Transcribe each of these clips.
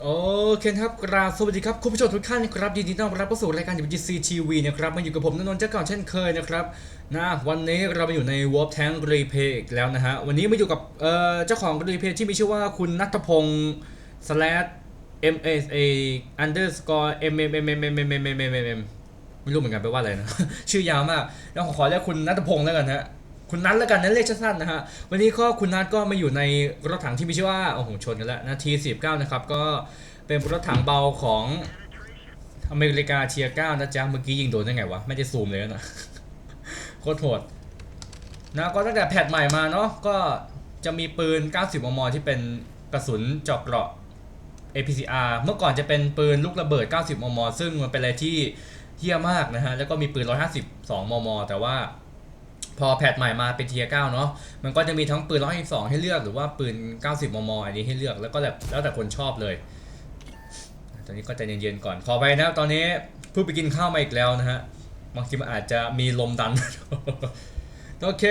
โอเคครับกราบสวัสดีครับคุณผู้ชมทุกท่านครับยินดีต้อนรับเข้าสู่รายการ WGC TV นะครับมาอยู่กับผมนนท์เจ้าเก่าเช่นเคยนะครับนะวันนี้เรามาอยู่ใน Warp Tank Replay อีกแล้วนะฮะวันนี้มาอยู่กับเอ่อเจ้าของ Replay ที่มีชื่อว่าคุณนัทพงศ์ slash m s a underscore m m m m m m m m m m ไม่รู้เหมือนกันแปลว่าอะไรนะ ชื่อยาวมากแล้วขอเรียกคุณนัทพงศ์แล้วกันฮะ คุณนัทแล้วกันนั้นเรียกสั้นๆนะฮะวันนี้ก็คุณนัทก็มาอยู่ในรถถังที่มีชื่อว่าโอ้โหชนกันแล้วนาที19นะครับก็เป็นรถถังเบาของอเมริกาเทียร์9นะจ๊ะเมื่อกี้ยิงโดนได้ไงวะไม่ได้ซูมเลยนะโคตรโหดนะก็ตั้งแต่แพทใหม่มาเนาะก็จะมีปืน 90 มม ที่เป็นกระสุนเจาะเกราะ APCR เมื่อก่อนจะเป็นปืนลูกระเบิด 90 มม ซึ่งมันเป็นอะไรที่เฮี้ยมากนะฮะ แล้วก็มีปืน 152 มม แต่ว่า พอแพทใหม่มาเป็นเทียร์9เนาะมันก็จะมีทั้งปืน152ให้เลือกหรือว่าปืน 90 มม อันนี้ให้เลือกแล้วก็แบบแล้วแต่คนชอบเลย ตอนนี้ก็ใจเย็นๆก่อนขอไปนะตอนนี้เพิ่งไปกินข้าวมาอีกแล้วนะฮะบางทีมันอาจจะมีลมดัน โอเค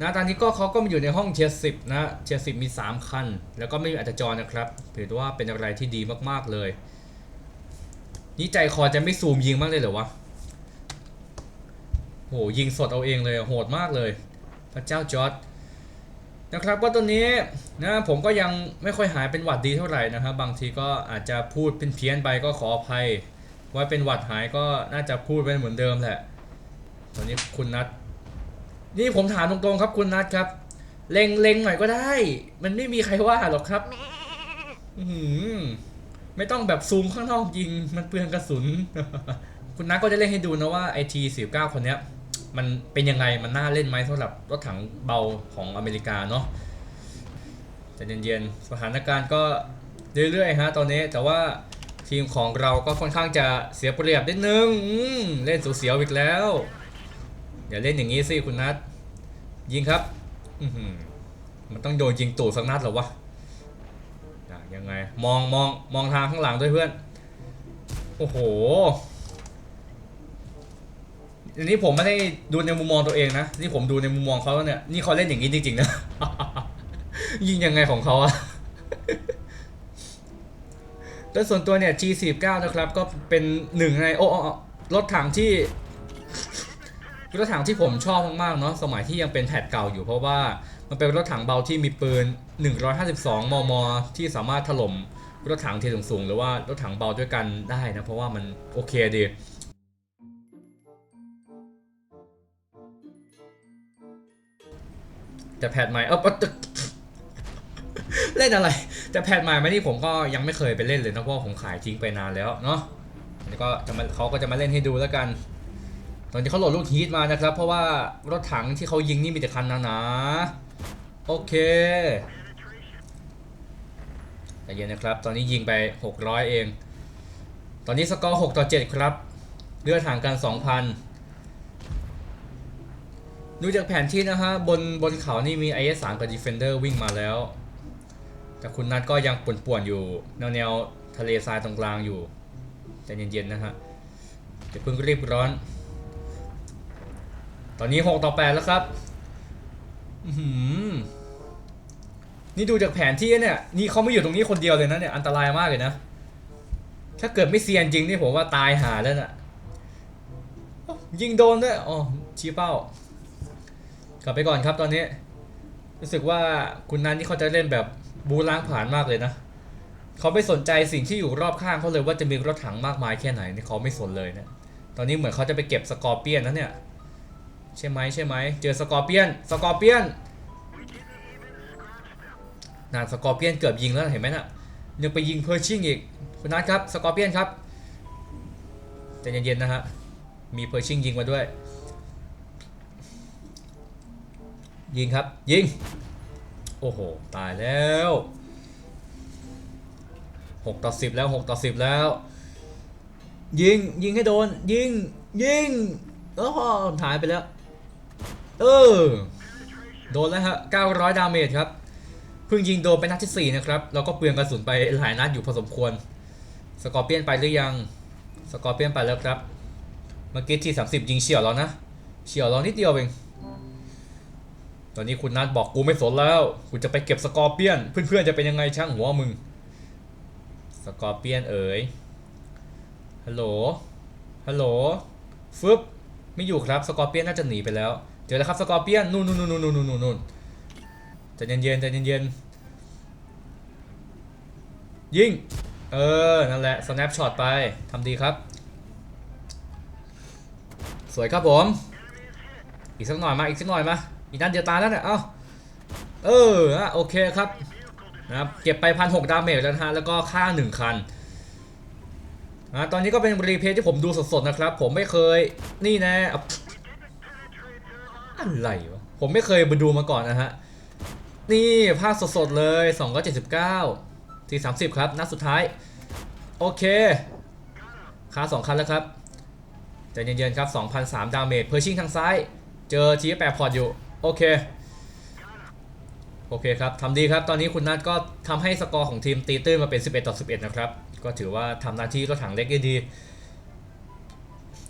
นะตอนนี้ก็เขาก็มาอยู่ในห้องเทียร์10นะเทียร์10มี 3 คัน แล้วก็ไม่มีอัตจรนะครับถือว่าเป็นอะไรที่ดีมากๆเลย นี่ใจคอจะไม่ซูมยิงมากเลยเหรอวะ โหยิงสดเอาเองเลยโหดมากเลย พระเจ้าจอร์ดนะครับก็ตอนนี้นะผมก็ยังไม่ค่อยหายเป็นหวัดดีเท่าไหร่นะครับ บางทีก็อาจจะพูดเพี้ยนไปก็ขออภัย ว่าเป็นหวัดหายก็น่าจะพูดไปเหมือนเดิมแหละตอนนี้คุณนัทนี่ผมถามตรงๆครับคุณนัทครับเล็งเล็งหน่อยก็ได้ มันไม่มีใครว่าหรอกครับหือไม่ต้องแบบซูมข้างนอกยิง มันเปลืองกระสุน คุณนัทก็จะเล่นให้ดูนะว่าไอทีสิบเก้าคนเนี้ย มันเป็นยังไงมันน่าเล่นไหมสำหรับรถถังเบาของอเมริกาเนาะใจเย็นๆสถานการณ์ก็เรื่อยๆฮะตอนนี้แต่ว่าทีมของเราก็ค่อนข้างจะเสียเปรียบนิดนึงเล่นเสียวๆอีกแล้วอย่าเล่นอย่างนี้สิคุณนัทยิงครับมันต้องโดนยิงตูดสักนัดหรอวะยังไงมองมองมองทางข้างหลังด้วยเพื่อน โอ้โห อันนี้ผมไม่ได้ดูในมุมมองตัวเองนะ นี่ผมดูในมุมมองเขาแล้วเนี่ย นี่เขาเล่นอย่างนี้จริงๆนะ ยิงยังไงของเขาอะโดยส่วนตัวเนี่ย G49 นะครับ ก็เป็นหนึ่งในโอ้โอ้โอ้รถถังที่รถถังที่ผมชอบมากๆเนาะสมัยที่ยังเป็นแพทเก่าอยู่เพราะว่ามันเป็นรถถังเบาที่มีปืน 152 มม ที่สามารถถล่มรถถังเทียสูงๆหรือว่ารถถังเบาด้วยกันได้นะเพราะว่ามันโอเคดี แต่แพทใหม่ เออตึกเล่นอะไร แต่แพทใหม่มานี่ผมก็ยังไม่เคยไปเล่นเลยนะเพราะผมขายทิ้งไปนานแล้วเนาะอันนี้ก็จะมาเขาก็จะมาเล่นให้ดูแล้วกัน ตอนนี้เขาโหลดลูกฮีทมานะครับ เพราะว่ารถถังที่เขายิงนี่มีแต่คันหนาๆโอเคใจเย็นนะครับ ตอนนี้ยิงไป 600 เอง ตอนนี้สกอร์ 6 ต่อ 7 ครับ เลือดห่างกัน 2,000 ดูจากแผนที่นะฮะบนบนเขานี่มี IS 3กับ Defender วิ่งมาแล้ว แต่คุณนัทก็ยังป่วนๆอยู่ แนวแนวทะเลทรายตรงกลางอยู่ใจเย็นๆนะฮะอย่าเพิ่งรีบร้อน ตอนนี้ 6 ต่อ 8 แล้วครับนี่ดูจากแผนที่เนี่ยนี่เขาไม่อยู่ตรงนี้คนเดียวเลยนะเนี่ยอันตรายมากเลยนะ ถ้าเกิดไม่เซียนจริงนี่ผมว่าตายหาแล้วน่ะยิงโดนด้วยอ๋อชี้เป้า กลับไปก่อนครับตอนนี้ รู้สึกว่าคุณนันนี่เขาจะเล่นแบบบูล้างผ่านมากเลยนะเขาไม่สนใจสิ่งที่อยู่รอบข้างเขาเลยว่าจะมีรถถังมากมายแค่ไหนนี่เขาไม่สนเลยนะตอนนี้เหมือนเขาจะไปเก็บสกอร์เปียนนะเนี่ยใช่ไหมใช่ไหมเจอสกอร์เปียนสกอร์เปียนนานสกอร์เปียนเกือบยิงแล้วเห็นไหมน่ะยังไปยิงเพอร์ชิงอีกคุณนัทครับสกอร์เปียนครับใจเย็นๆนะฮะมีเพอร์ชิงยิงมาด้วย ยิงครับ ยิง โอ้โห ตายแล้ว6ต่อ10 แล้ว 6 ต่อ 10 แล้ว ยิง ยิงให้โดน ยิง ยิงโอ้โหหายไปแล้ว เออ โดนแล้วฮะ900 ดาเมจครับ เพิ่งยิงโดนไปนัดที่ 4 นะครับ แล้วก็เปลืองกระสุนไปหลายนัดอยู่พอสมควร สกอร์เปียนไปหรือยัง สกอร์เปียนไปแล้วครับ เมื่อกี้ที่ 30 ยิงเฉียวแล้วนะ เฉียวเรานิดเดียวเอง ตอนนี้คุณนัทบอกกูไม่สนแล้ว กูจะไปเก็บสกอร์เปียน เพื่อนๆจะเป็นยังไงช่างหัวมึง สกอร์เปียนเอ๋ย ฮัลโหล ฮัลโหล ฟึบ ไม่อยู่ครับ สกอร์เปียนน่าจะหนีไปแล้ว เจอแล้วครับสกอร์เปียน นู่นนู่นนู่นนู่นนู่นนู่นนู่นใจเย็นเย็นๆใจเย็นเย็นยิง เออ นั่นแหละสแนปช็อตไป ทำดีครับ สวยครับผม อีกสักหน่อยมา อีกสักหน่อยมา อีกด้นเดียวตายแล้วเนี่ยเอ้าเออโอเคครับนะครับเก็บไปพันหกดาเมจแล้วนะฮะแล้วก็ค่าหนึ่งคันอ่าตอนนี้ก็เป็นรีเพย์ที่ผมดูสดๆนะครับ ผมไม่เคยนี่นะอะไรวะผมไม่เคยมาดูมาก่อนนะฮะนี่ภาพสดๆเลย2 7 9ที30 ครับนัดสุดท้าย โอเคค่า2คันแล้วครับใจเย็นๆครับ2,003ดาเมจเพอร์ชิงทางซ้าย เจอทีแปรพอร์ตอยู่ โอเค โอเคครับทำดีครับ ตอนนี้คุณนัทก็ทำให้สกอร์ของทีมตีตื้นมาเป็น 11 ต่อ 11 นะครับ ก็ถือว่าทำหน้าที่รถถังเล็กได้ดี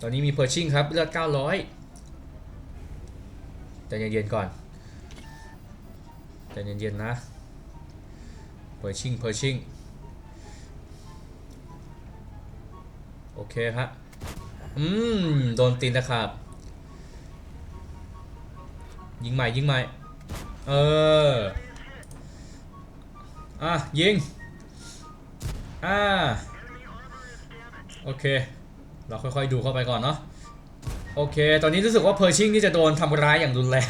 ตอนนี้มีเพอร์ชิงครับ เลือด 900ใจเย็นๆก่อนใจเย็นๆนะเพอร์ชิงเพอร์ชิงโอเคฮะ อืม โดนตีนนะครับ ยิงใหม่ยิงใหม่เอออะยิงอ่าโอเค เราค่อยๆดูเข้าไปก่อนเนาะโอเค ตอนนี้รู้สึกว่าเพอร์ชิงนี่จะโดนทำร้ายอย่างรุนแรง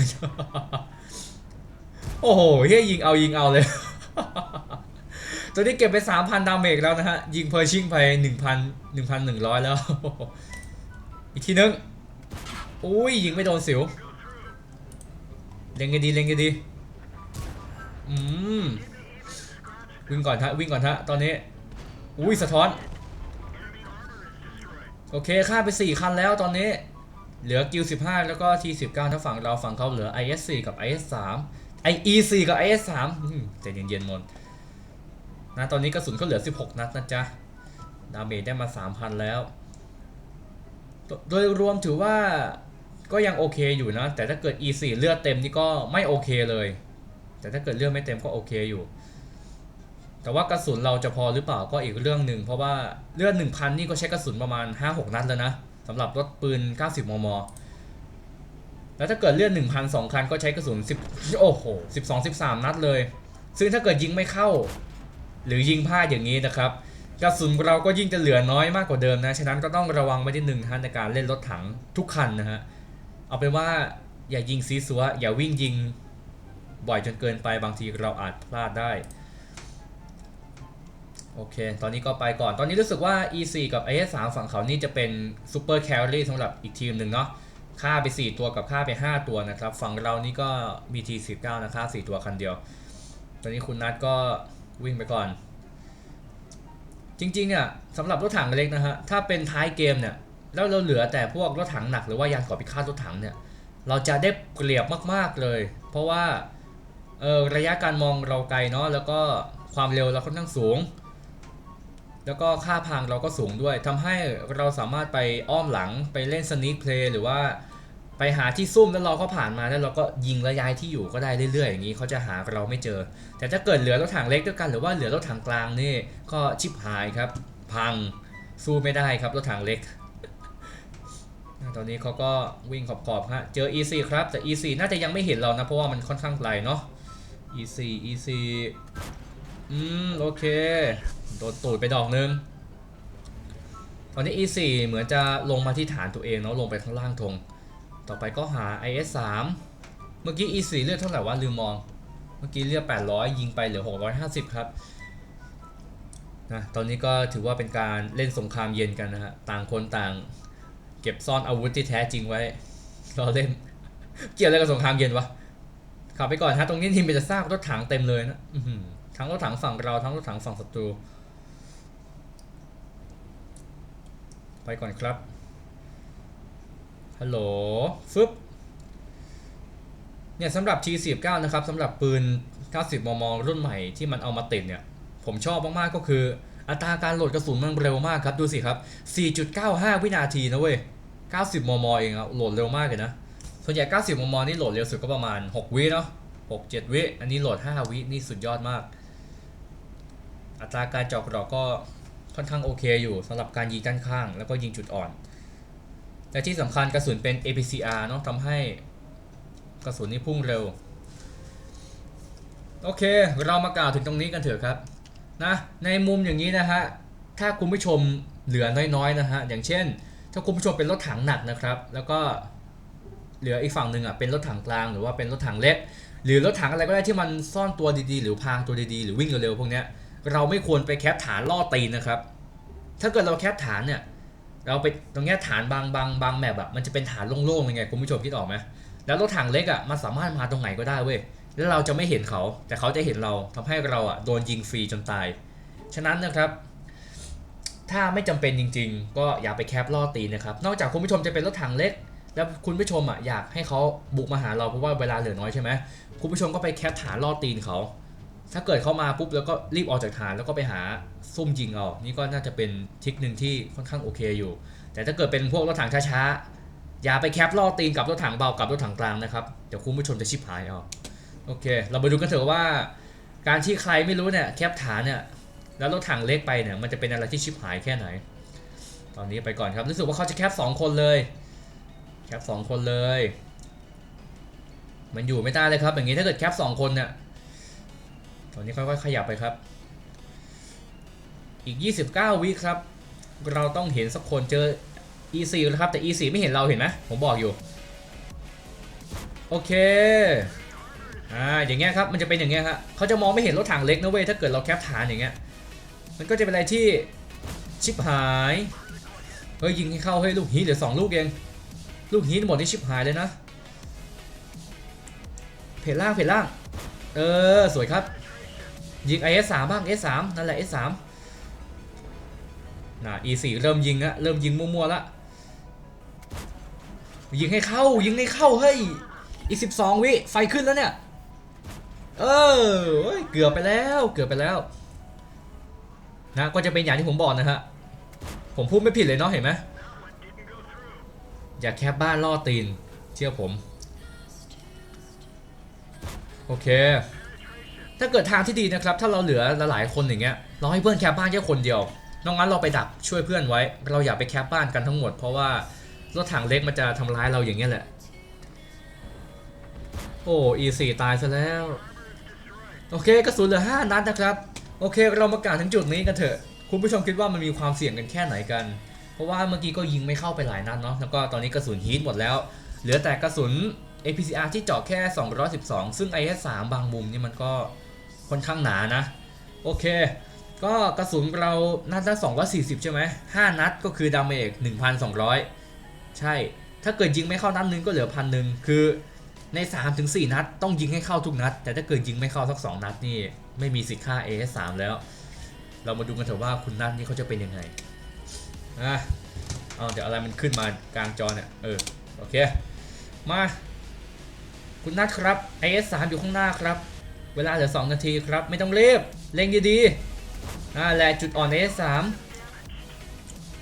โอ้โหเฮียยิงเอายิงเอาเลย ตัวนี้เก็บไป 3,000 ดาเมจแล้วนะฮะ ยิงเพอร์ชิงไป 1,000 1,100 แล้ว อีกทีนึง อุ้ยยิงไม่โดนสิว เล็งกันดีเล็งกันดีอืมวิ่งก่อนฮะวิ่งก่อนฮะตอนนี้อุ้ยสะท้อน โอเคฆ่าไป 4 คันแล้วตอนนี้ เหลือกิล15 แล้วก็ที19ถ้าฝั่งเราฝั่งเขาเหลือ IS4 กับ IS3 IE4 กับ IS3 อืมใจเย็นๆมนนะตอนนี้กระสุนก็เหลือ 16 นัดนะจ๊ะ ดาเมจได้มา 3,000 แล้ว โดยรวมถือว่า ก็ยังโอเคอยู่นะ แต่ถ้าเกิด E4 เลือดเต็มนี่ก็ไม่โอเคเลย แต่ถ้าเกิดเลือดไม่เต็มก็โอเคอยู่ แต่ว่ากระสุนเราจะพอหรือเปล่าก็อีกเรื่องหนึ่งเพราะว่าเลือด1,000 นี่ก็ใช้กระสุนประมาณ 5-6 นัดแล้วนะสำหรับรถปืน 90 มม แล้วถ้าเกิดเลือด1,000 2คันก็ใช้กระสุน10โอ้โห12 13 นัดเลย ซึ่งถ้าเกิดยิงไม่เข้า หรือยิงพลาดอย่างนี้นะครับกระสุนเราก็ยิ่งจะเหลือน้อยมากกว่าเดิมนะ ฉะนั้นก็ต้องระวังไว้นิดนึงนะฮะในการเล่นรถถังทุกคันนะฮะ เอาเป็นว่าอย่ายิงซีซัวอย่าวิ่งยิงบ่อยจนเกินไปบางทีเราอาจพลาดได้ โอเค ตอนนี้ก็ไปก่อน ตอนนี้รู้สึกว่า E4 กับ IS3 ฝั่งเขานี่จะเป็นซูเปอร์แคลรี่สำหรับอีกทีมหนึ่งเนาะฆ่าไป 4 ตัวกับฆ่าไป 5 ตัวนะครับ ฝั่งเรานี่ก็ BT19 นะฆ่า4ตัวคันเดียว ตอนนี้คุณนัทก็วิ่งไปก่อน จริงๆเนี่ยสำหรับรถถังเล็กนะฮะ ถ้าเป็นท้ายเกมเนี่ย แล้วเราเหลือแต่พวกรถถังหนักหรือว่ายานก่อพิฆาตรถถังเนี่ย เราจะได้เปรียบมากๆเลย เพราะว่าเออระยะการมองเราไกลเนาะแล้วก็ความเร็วเราค่อนข้างสูง แล้วก็ค่าพังเราก็สูงด้วยทำให้เราสามารถไปอ้อมหลังไปเล่นสนิคเพลย์หรือว่าไปหาที่ซุ่มแล้วเราก็ผ่านมาแล้วเราก็ยิงระย้ายที่อยู่ก็ได้เรื่อยๆอย่างนี้เขาจะหาเราไม่เจอ แต่ถ้าเกิดเหลือรถถังเล็กด้วยกันหรือว่าเหลือรถถังกลางนี่ก็ชิบหายครับ พังสู้ไม่ได้ครับรถถังเล็ก ตอนนี้เขาก็วิ่งขอบๆฮะเจอ E4 ครับ แต่ E4 น่าจะยังไม่เห็นเรานะ เพราะว่ามันค่อนข้างไกลเนาะ E4 E4 อืม โอเค โดนตูดไปดอกนึง ตอนนี้ E4 เหมือนจะลงมาที่ฐานตัวเองเนาะลงไปข้างล่างธงต่อไปก็หา IS3 เมื่อกี้ E4 เลือดเท่าไหร่วะลืมมอง เมื่อกี้เลือด800 ยิงไปเหลือ 650 ครับนะตอนนี้ก็ถือว่าเป็นการเล่นสงครามเย็นกันนะฮะ ต่างคนต่าง ก็บซ่อนอาวุธที่แท้จริงไว้รอเล่น เกี่ยวอะไรกับสงครามเย็นวะขับไปก่อนฮะตรงนี้ทีมมันจะซากรถถังเต็มเลยนะอืทั้งรถถังฝั่งเราทั้งรถถังฝั่งศัตรู ไปก่อนครับ ฮัลโหลฟึบเนี่ยสำหรับ T49 นะครับสำหรับปืน 90 มม รุ่นใหม่ที่มันเอามาติดเนี่ย ผมชอบมากๆก็คือ อัตราการโหลดกระสุนมันเร็วมากครับ ดูสิครับ 4.95 วินาทีนะเว้ย 90 มม เองอะโหลดเร็วมากเลยนะ ส่วนใหญ่ 90 มม นี่โหลดเร็วสุดก็ประมาณ 6 วิเนาะ6 7 วิ อันนี้โหลด 5 วิ นี่สุดยอดมาก อัตราการเจาะกราะก็ค่อนข้างโอเคอยู่สำหรับการยิงด้านข้าง แล้วก็ยิงจุดอ่อน และที่สำคัญกระสุนเป็น APCR เนาะทำให้กระสุนนี่พุ่งเร็ว โอเค เรามากล่าวถึงตรงนี้กันเถอะครับนะในมุมอย่างนี้นะฮะ ถ้าคุณผู้ชมเหลือน้อยๆนะฮะ อย่างเช่น ถ้าคุณผู้ชมเป็นรถถังหนักนะครับ แล้วก็เหลืออีกฝั่งหนึ่งอะเป็นรถถังกลางหรือว่าเป็นรถถังเล็ก หรือรถถังอะไรก็ได้ที่มันซ่อนตัวดีๆ หรือพางตัวดีๆ หรือวิ่งเร็วๆพวกเนี้ยเราไม่ควรไปแคปฐานล่อตีนนะครับ ถ้าเกิดเราแคปฐานเนี่ยเราไปตรงเนี้ยฐานบางบางบางแมปอะมันจะเป็นฐานโล่งๆยังไงคุณผู้ชมคิดออกไหมแล้วรถถังเล็กอะมันสามารถมาตรงไหนก็ได้เว้ยแล้วเราจะไม่เห็นเขา แต่เขาจะเห็นเราทำให้เราอะโดนยิงฟรีจนตาย ฉะนั้นนะครับ ถ้าไม่จำเป็นจริง ๆ ก็อย่าไปแคปล่อตีนะครับ นอกจากคุณผู้ชมจะเป็นรถถังเล็ก แล้วคุณผู้ชมอะอยากให้เขาบุกมาหาเราเพราะว่าเวลาเหลือน้อยใช่ไหมคุณผู้ชมก็ไปแคปฐานล่อตีนเขาถ้าเกิดเขามาปุ๊บแล้วก็รีบออกจากฐานแล้วก็ไปหาซุ่มยิงเอานี่ก็น่าจะเป็นทิคหนึ่งที่ค่อนข้างโอเคอยู่ แต่ถ้าเกิดเป็นพวกรถถังช้าๆอย่าไปแคปล่อตีนกับรถถังเบากับรถถังกลางนะครับเดี๋ยวคุณผู้ชมจะชิบหายเอาโอเค เราไปดูกันเถอะว่า การที่ใครไม่รู้เนี่ยแคปฐานเนี่ย แล้วรถถังเล็กไปเนี่ยมันจะเป็นอะไรที่ชิบหายแค่ไหน ตอนนี้ไปก่อนครับรู้สึกว่าเขาจะแคปสองคนเลย แคปสองคนเลย มันอยู่ไม่ได้เลยครับ อย่างนี้ถ้าเกิดแคปสองคนเนี่ยตอนนี้ค่อยๆขยับไปครับ อีก 29 วิครับ เราต้องเห็นสักคนเจอ E4 แล้วครับแต่ E4 ไม่เห็นเราเห็นไหมผมบอกอยู่ โอเคอ่าอย่างเงี้ยครับมันจะเป็นอย่างเงี้ยครับเขาจะมองไม่เห็นรถถังเล็กนะเว้ยถ้าเกิดเราแคปฐานอย่างเงี้ย มันก็จะเป็นอะไรที่ชิบหาย เฮ้ยยิงให้เข้าเฮ้ยลูกฮีทเหลือสองลูกเอง ลูกฮีทหมดนี่ชิบหายเลยนะ เพจล่างเพจล่าง เออสวยครับ ยิง IS3 บ้าง S3 นั่นแหละ S3 น่ะ E4 เริ่มยิงละเริ่มยิงมั่วๆละ ยิงให้เข้ายิงให้เข้าเฮ้ยอีก12วิไฟขึ้นแล้วเนี่ย เออเฮ้ยเกือบไปแล้วเกือบไปแล้ว นะก็จะเป็นอย่างที่ผมบอกนะฮะผมพูดไม่ผิดเลยเนาะเห็นไหมอย่าแคปบ้านล่อตีน เชื่อผม โอเค ถ้าเกิดทางที่ดีนะครับ ถ้าเราเหลือหลายคนอย่างเงี้ยเราให้เพื่อนแคปบ้านแค่คนเดียวนอกนั้นเราไปดักช่วยเพื่อนไว้ เราอย่าไปแคปบ้านกันทั้งหมด เพราะว่ารถถังเล็กมันจะทำร้ายเราอย่างเงี้ยแหละ โอ้ E4 ตายซะแล้ว โอเคกระสุนเหลือ5นัดนะครับ โอเคเรามากล่าวถึงจุดนี้กันเถอะคุณผู้ชมคิดว่ามันมีความเสี่ยงกันแค่ไหนกัน เพราะว่าเมื่อกี้ก็ยิงไม่เข้าไปหลายนัดเนาะแล้วก็ตอนนี้กระสุนฮีทหมดแล้ว เหลือแต่กระสุน APCR ที่เจาะแค่ 212 ซึ่ง IS3 บางมุมนี่มันก็ค่อนข้างหนานะ โอเค ก็กระสุนเรานัดละ240 ใช่ไหม5นัดก็คือดาเมจ1,200 ใช่ ถ้าเกิดยิงไม่เข้านัดนึงก็เหลือพันหนึ่งคือใน 3-4 นัด ต้องยิงให้เข้าทุกนัด แต่ถ้าเกิดยิงไม่เข้าสัก 2 นัดนี่ ไม่มีสิทธิ์ค่า AS3 แล้ว เรามาดูกันเถอะว่าคุณนัดนี่เขาจะเป็นยังไงอะเอาเดี๋ยวอะไรมันขึ้นมากลางจอเนี่ยเออโอเค มา คุณนัทครับ IS3 อยู่ข้างหน้าครับ เวลาเหลือ 2 นาทีครับ ไม่ต้องเรีบเล็งดีๆอ่าแหละจุดอ่อน IS3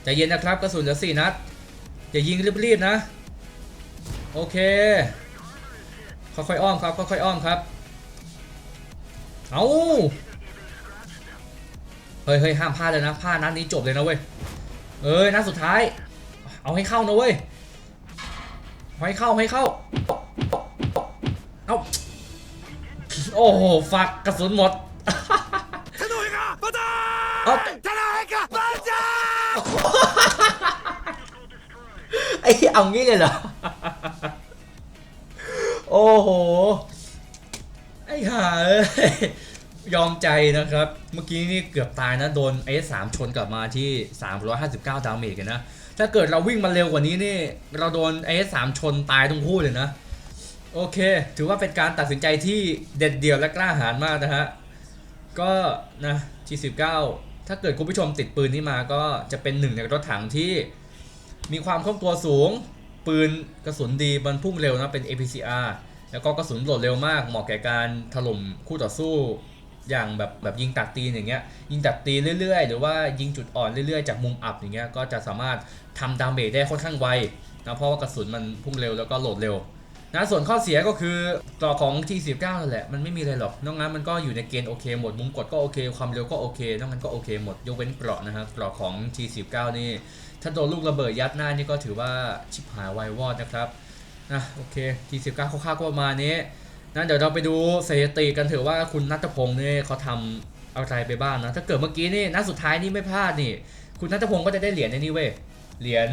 ใจเย็นนะครับกระสุนเหลือ 4 นัดอย่ายิงรีบๆนะ โอเคค่อยๆอ้อมครับค่อยๆอ้อมครับ เอาเฮ้ยเฮ้ยห้ามพลาดเลยนะพลาดนัดนี้จบเลยนะเว้ยเอ้ยนัดสุดท้าย เอาให้เข้านะเว้ยให้เข้าให้เข้าเอาโอ้โหฝักกระสุนหมดเอาไอ้เอางี้เลยเหรอ โอ้โห ไอ้ห่าเอ้ยยอมใจนะครับ เมื่อกี้นี่เกือบตายนะ โดน S3 ชนกลับมาที่ 359 ดาเมจกันนะ ถ้าเกิดเราวิ่งมาเร็วกว่านี้นี่ เราโดน S3 ชนตายทั้งคู่เลยนะ โอเค ถือว่าเป็นการตัดสินใจที่เด็ดเดี่ยวและกล้าหาญมากนะฮะ ก็นะ G19 ถ้าเกิดคุณผู้ชมติดปืนนี้มาก็จะเป็นหนึ่งในรถถังที่มีความคล่องตัวสูง ปืนกระสุนดีบรรพุ่งเร็วนะเป็น APCR แล้วก็กระสุนโหลดเร็วมากเหมาะแก่การถล่มคู่ต่อสู้อย่างแบบแบบยิงตัดตีนอย่างเงี้ยยิงตัดตีเรื่อยๆ หรือว่ายิงจุดอ่อนเรื่อยๆ จากมุมอับอย่างเงี้ยก็จะสามารถทำดาเมจได้ค่อนข้างไวนะเพราะว่ากระสุนมันพุ่งเร็วแล้วก็โหลดเร็วนะส่วนข้อเสียก็คือต่อของ T19 นั่นแหละมันไม่มีอะไรหรอกนอกนั้นมันก็อยู่ในเกณฑ์โอเคหมดมุมกดก็โอเค ความเร็วก็โอเคนอกนั้นก็โอเคหมดยกเว้นเกราะนะฮะเกราะของ T19 นี่ถ้าโดนลูกระเบิดยัดหน้านี่ก็ถือว่าชิบหายวายวอดนะครับ นะโอเค T19 คร่าวๆก็ประมาณนี้นะเดี๋ยวเราไปดูสถิติกันเถอะว่าคุณนัทพงศ์เนี่ยเขาทำอะไรไปบ้างนะถ้าเกิดเมื่อกี้นี่นัดสุดท้ายนี่ไม่พลาดนี่ คุณนัทพงศ์ก็จะได้เหรียญในนี่เว้ยเหรียญ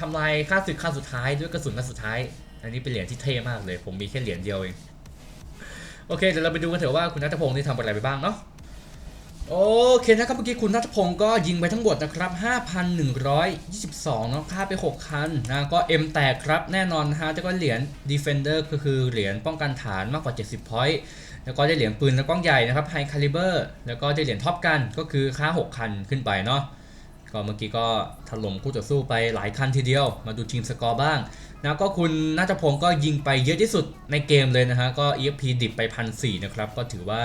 ทำลายค่าศึกค่าสุดท้ายด้วยกระสุนนัดสุดท้าย อันนี้เป็นเหรียญที่เท่มากเลย ผมมีแค่เหรียญเดียวเองโอเคเดี๋ยวเราไปดูกันเถอะว่าคุณนัทพงศ์นี่ทำอะไรไปบ้างเนาะ โอเคนะครับเมื่อกี้คุณนัทพงศ์ก็ยิงไปทั้งหมดนะครับ 5,122เนาะค่าไป 6 คันนะก็ M แตกครับแน่นอนนะฮะแล้วก็เหรียญ Defender ก็คือเหรียญป้องกันฐานมากกว่า 70 point แล้วก็ได้เหรียญปืนและกล้องใหญ่นะครับ High Caliber แล้วก็ได้เหรียญท็อปกันก็คือค่า 6 คันขึ้นไปเนาะก็เมื่อกี้ก็ถล่มคู่ต่อสู้ไปหลายคันทีเดียว มาดูทีมสกอร์บ้างนะก็คุณนัทพงศ์ก็ยิงไปเยอะที่สุดในเกมเลยนะฮะก็ EFP ดิบไปพันสนะครับก็ถือว่า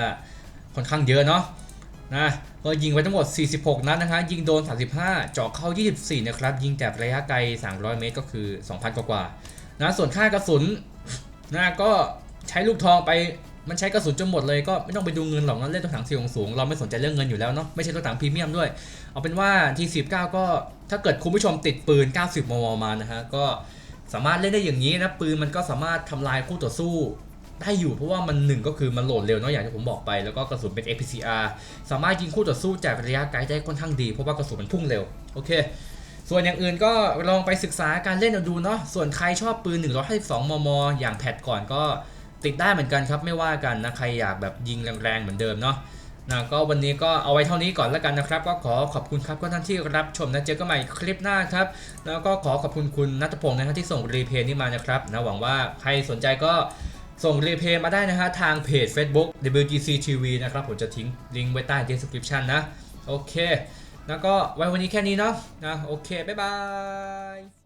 ค่อนข้างเยอะเนาะ นะก็ยิงไปทั้งหมด 46 นัดนะฮะยิงโดน 35 เจาะเข้า 24 นะครับ ยิงจากระยะไกล 300 เมตรก็คือ 2,000 กว่าๆนะส่วนค่ากระสุนนะก็ใช้ลูกทองไปมันใช้กระสุนจนหมดเลยก็ไม่ต้องไปดูเงินหรอกนะเล่นตัวถังสีสูงเราไม่สนใจเรื่องเงินอยู่แล้วเนาะไม่ใช่ตัวถังพรีเมียมด้วย เอาเป็นว่าที19ก็ถ้าเกิดคุณผู้ชมติดปืน 90 มมมานะฮะก็สามารถเล่นได้อย่างนี้นะปืนมันก็สามารถทำลายคู่ต่อสู้ ได้อยู่เพราะว่ามันหนึ่งก็คือมันโหลดเร็วเนาะอย่างที่ผมบอกไปแล้วก็กระสุนเป็น APCR สามารถยิงคู่ต่อสู้จากระยะไกลได้ค่อนข้างดีเพราะว่ากระสุนมันพุ่งเร็วโอเค ส่วนอย่างอื่นก็ลองไปศึกษาการเล่นเอาดูเนาะส่วนใครชอบปืน 152 มม อย่างแพดก่อนก็ติดได้เหมือนกันครับไม่ว่ากันนะใครอยากแบบยิงแรงๆเหมือนเดิมเนาะนะก็วันนี้ก็เอาไว้เท่านี้ก่อนแล้วกันนะครับ ก็ขอขอบคุณครับทุกท่านที่รับชมนะเจอกันใหม่คลิปหน้าครับ แล้วก็ขอขอบคุณคุณนัทพงศ์นะฮะที่ส่งรีเพลย์นี้มานะครับนะหวังว่าใครสนใจก็ ส่งรีเพย์มาได้นะฮะทางเพจ Facebook WGC TV นะครับผมจะทิ้งลิงก์ไว้ใต้ description นะ โอเค แล้วก็ไว้วันนี้แค่นี้เนาะนะโอเค บ๊ายบาย